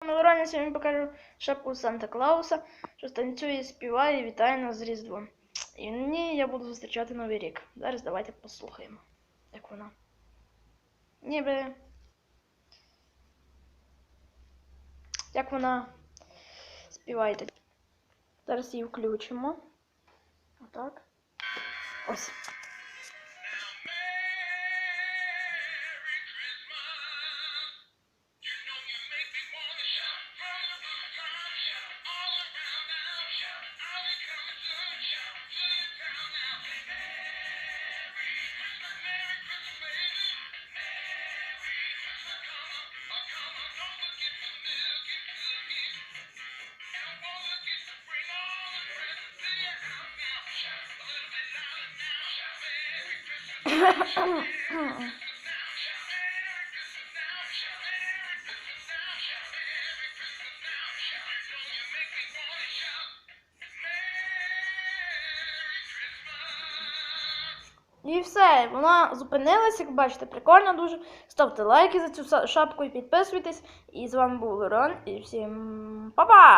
Наверное, сьогодні покажу шапку Санта Клауса, що танцює, співає вітає нас з Різдвом. І в ній я буду зустрічати Новий рік. Зараз давайте послухаємо, як вона. Ніби. Як вона співає. Зараз її включимо. Отак. Ось. Merry Christmas Merry Christmas now, Merry Christmas now, shall Merry Christmas now, shall Merry Christmas now, shall Merry Christmas now, shall Merry Christmas now, shall Merry Christmas now, І все, вона зупинилась, як бачите, прикольно дуже. Ставте лайки за цю шапку і підписуйтесь. І з вами був Лерон. І всім па-па!